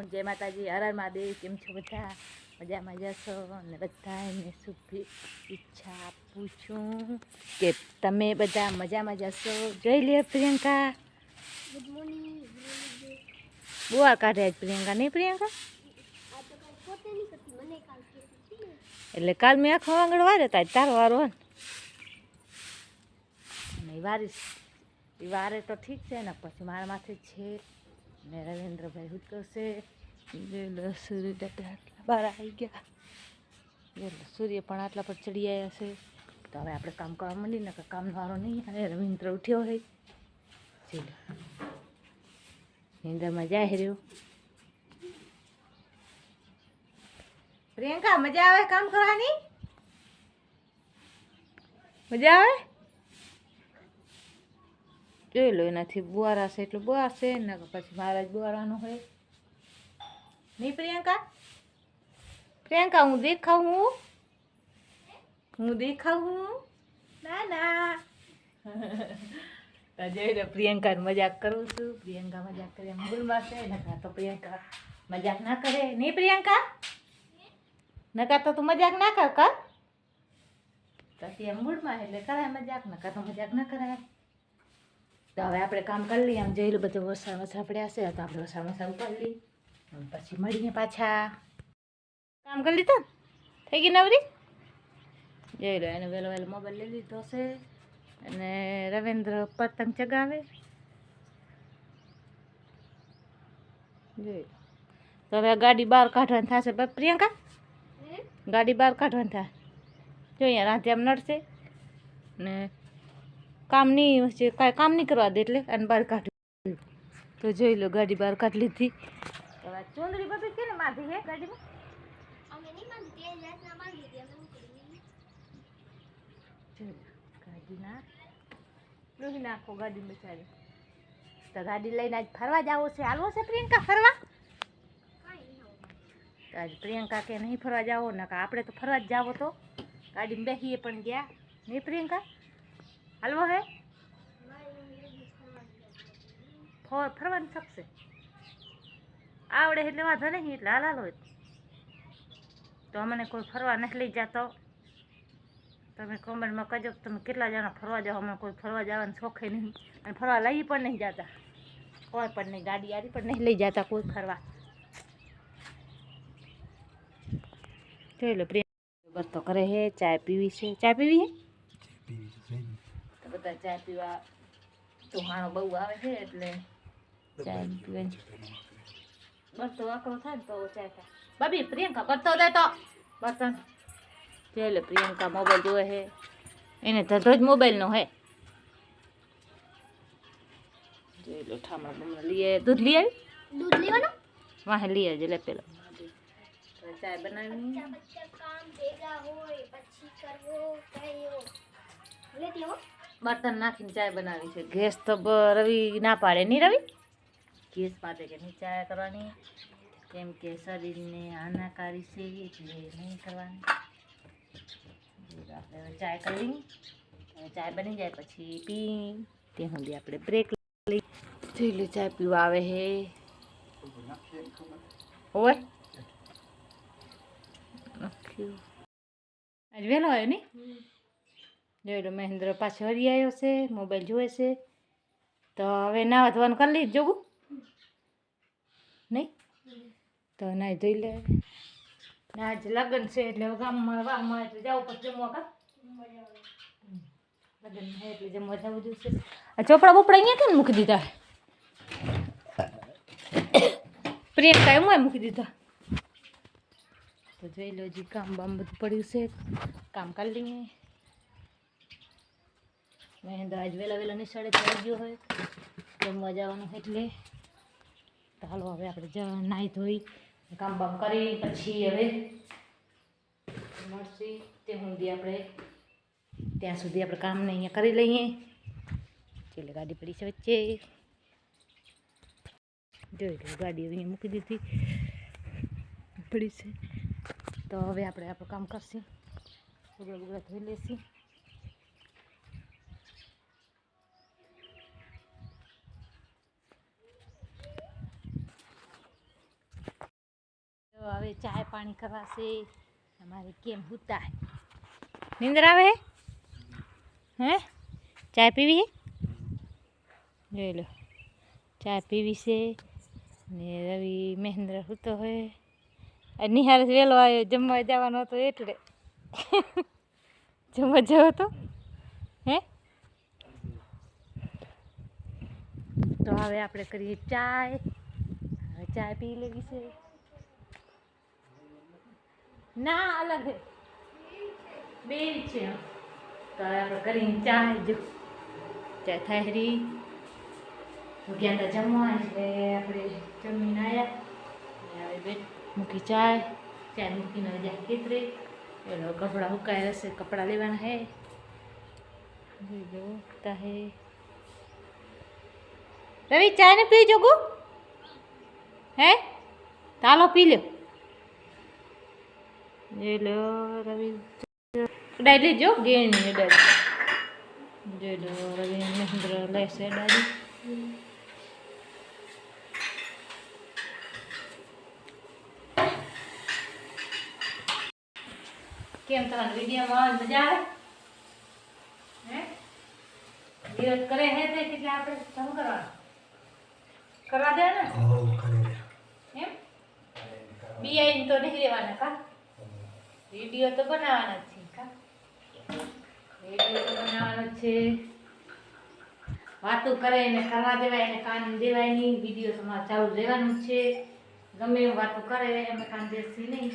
પણ જય માતાજી હર હર મહાદેવ કેમ છો બધા? મજામાં જશો અને બધા એને શુભ ઈચ્છા આપું છું કે તમે બધા મજામાં જશો જોઈ લે પ્રિયંકા. ગુડ મોર્નિંગ બુઆ કાઢે આજ પ્રિયંકા નહીં પ્રિયંકા? એટલે કાલ મેં આખો આંગણ વારે તા તારો વારો ને. વારીશ. એ વારે તો ઠીક છે ને પછી મારા માથે છે. ને રવિન્દ્રભાઈ હું કરશે સૂર્ય દાદા આટલા બહાર આવી ગયા સૂર્ય પણ આટલા પર ચડી આવ્યા છે તો હવે આપણે કામ કરવા માંડી ને કામ વારો નહીં આવે રવિન્દ્ર ઉઠ્યો હોય જોઈ લો નિંદરમાં જાય રહ્યો પ્રિયંકા મજા આવે કામ કરવાની મજા આવે જોઈ લો એનાથી બુવારા છે એટલે બુવાર છે ને પછી મારા જ બુવારવાનો હોય. નહીં પ્રિયંકા? પ્રિયંકા હું દેખાઉં હું હું દેખાઉં હું ના. ના જોઈ લો પ્રિયંકાને મજાક કરું છું. પ્રિયંકા મજાક કરે મૂળમાં છે નકા તો પ્રિયંકા મજાક ના કરે. નહીં પ્રિયંકા? નકા તો તું મજાક ના કર કર. તો ત્યાં મૂળમાં એટલે કરાય મજાક નકા તો મજાક ના કરાય. તો હવે આપણે કામ કરી લઈએ. આમ જોઈ લો બધું વસા વસા પડ્યા છે તો આપણે વસા વસા ઉપાડી લઈએ. પછી મળીએ પાછા. કામ કરી લીધું? થઈ ગઈ નવરી? જઈ લો એને વહેલો વહેલો મોબાઈલ લઈ લીધો છે. અને રવિન્દ્ર પતંગ ચગાવે. જોઈ તો હવે આ ગાડી બહાર કાઢવાની થશે. પ્રિયંકા? ગાડી બહાર કાઢવાની થાય જોઈએ રાતે આમ નડશે. ને કામ નહીં વચ્ચે કાંઈ કામ નહીં કરવા દે એટલે અને બહાર કાઢ્યું. તો જોઈ લો ગાડી બહાર કાઢી લીધી. ચુંદડી બધી કે માધી હે ગાડીમાં? લોહી નાખો ગાડી બચારી તો ગાડી લઈને આજ ફરવા જાવો છે. હાલવો છે પ્રિયંકા ફરવા? આજ પ્રિયંકા કે નહીં ફરવા જાવો? ને આપણે તો ફરવા જ જાવો તો. ગાડીમાં બેસીએ પણ ગયા. નહીં પ્રિયંકા? હાલવો હે? ફરવાની ફર ફરવાનું શકશે આવડે એટલે વાંધો નહીં એટલે હાલ હાલો તો અમને કોઈ ફરવા નથી લઈ જતો. તમે કોમેન્ટમાં કહેજો તમે કેટલા જણા ફરવા જાઓ અમને કોઈ ફરવા જવાનું શોખે નહીં. અને ફરવા લઈ પણ નહીં જતા. કોઈ પણ નહીં ગાડી આરી પણ નહીં લઈ જતા કોઈ ફરવા. જોઈ લો પ્રેમ તો કરે હે ચા પીવી છે. ચા પીવી હે બધા ચા પીવા તોહાણો બહુ આવે છે એટલે ચા પીવાની બરતો વાકડો થાય ને તો ચા થાય બાબી પ્રિયંકા બરતો દે તો. બર્તન. જોઈ લે પ્રિયંકા મોબાઈલ જોવે છે. એને ધંધો જ મોબાઈલનો હે જોઈ લો ઠામણા બમણા લઈ આવી દૂધ લઈ આવી? દૂધ લેવાનું? વાહે લઈ આવજે લે પેલો. ચા બનાવી. બચ્ચા બચ્ચા કામ ભેગા હોય પછી કરવો કયો. લેતી હો. બર્તન નાખીને ચાય બનાવી છે. ગેસ તો બ- રવિ ના પાડે. નહીં રવિ? ગેસ પાડે કે નહીં ચાય કરવાની? કેમ કે શરીરને હાનાકારી છે એટલે નહીં કરવાની. આપણે હવે ચાય કરી હવે ચાય બની જાય પછી પી. ત્યાં સુધી આપણે બ્રેક લઈ જોઈ લે ચાય પીવા આવે હે. હોય. આજ વહેલો આવ્યો નહીં? જોઈ લો મહેન્દ્ર પાછો હરી આવ્યો છે, મોબાઈલ જોવે છે. તો હવે નાવા ધોવાનું કરી લઈ જોગું નહીં? તો નાઈ ધોઈ લે. આજ લગ્ન છે એટલે ગામમાં વાહમાં એટલે જવું પડશે જમવા કા? એટલે જમવા જવું જોઈશે આ ચોપડા બોપડા અહીંયા કેમ મૂકી દીધા? પ્રિયંકા એમ મૂકી દીધા. તો જોઈ લો જી કામ બામ બધું પડ્યું છે. કામ કરી લઈએ. મહેન્દ્ર આજ વહેલા વહેલા નિશાળે ગયો હોય. જમવા જવાનું એટલે. તો હાલો હવે આપણે નાહી ધોઈ, કામ બામ કરી, પછી હવે મળશે. તે સુધી આપણે. ત્યાં સુધી આપણે કામને અહીંયા કરી લઈએ. છેલ્લે ગાડી પડી છે વચ્ચે. જોઈ લો, ગાડી હવે મૂકી દીધી. પડી છે. તો હવે આપણે આપણું કામ કરશું. ઉગડા બુગડા ધોઈ લેશું. હવે ચાય પાણી કરાશે અમારે કેમ હુતા હે? નીંદર આવે હે? હે? ચાય પીવી જોઈ લો. ચાય પીવી છે ને રવિ મહેન્દ્ર સૂતો હોય નિહાર વહેલો આવ્યો જમવા જવાનો હતો એટલે. જમવા જવો તો હે? તો હવે આપણે કરીએ ચાય. હવે ચાય પી લેવી છે. ના, અલગ બે છે તો કરીને ચાય જો. ચા થાય રી. ગયા હતા જમવા એટલે આપણે જમીને આવ્યા હવે બેટ મૂકી ચાય. ચાય મૂકીને જ્યાં ખેતરે. એટલે કપડાં સુકાય હશે કપડાં લેવાના હે. જોતા હે. રવિ ચાય ને પી જોગું? હે? ચાલો પી લ્યો. જોઈ લો રવિ ઉડાઈ લેજો ગેણી ઉડાઈ જોઈ લો રવિ મહેન્દ્ર લેશે ઉડાડી કેમ તમારે વિડીયોમાં મજા આવે? હે? વિરોધ કરે હે તે એટલે આપણે શું કરવાનું? કરવા દે ને? એમ? બી આઈ તો નહીં રહેવાના કા? વીડિયો તો બનાવવાનો જ છે, કા? વીડિયો તો બનાવવાનો જ છે. વાતો કરે એને કરવા દેવાય એને કાન દેવાય નહીં, વીડિયો તમારે ચાલુ રહેવાનું છે. ગમે એમ વાતો કરે એમ કાન દેશી નહીં.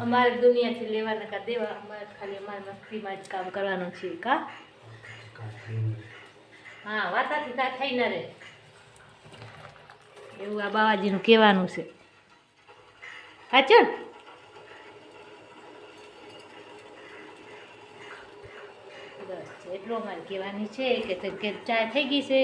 અમારે દુનિયાથી લેવા નકા દેવા, અમારે ખાલી અમારે મસ્તીમાં જ કામ કરવાનું છે, કા? હા, વાતાથી તા થઈ ન રહે. એવું આ બાવાજીનું કહેવાનું છે. સાચું? બસ એટલું અમારે કહેવાની છે કે ચા થઈ ગઈ છે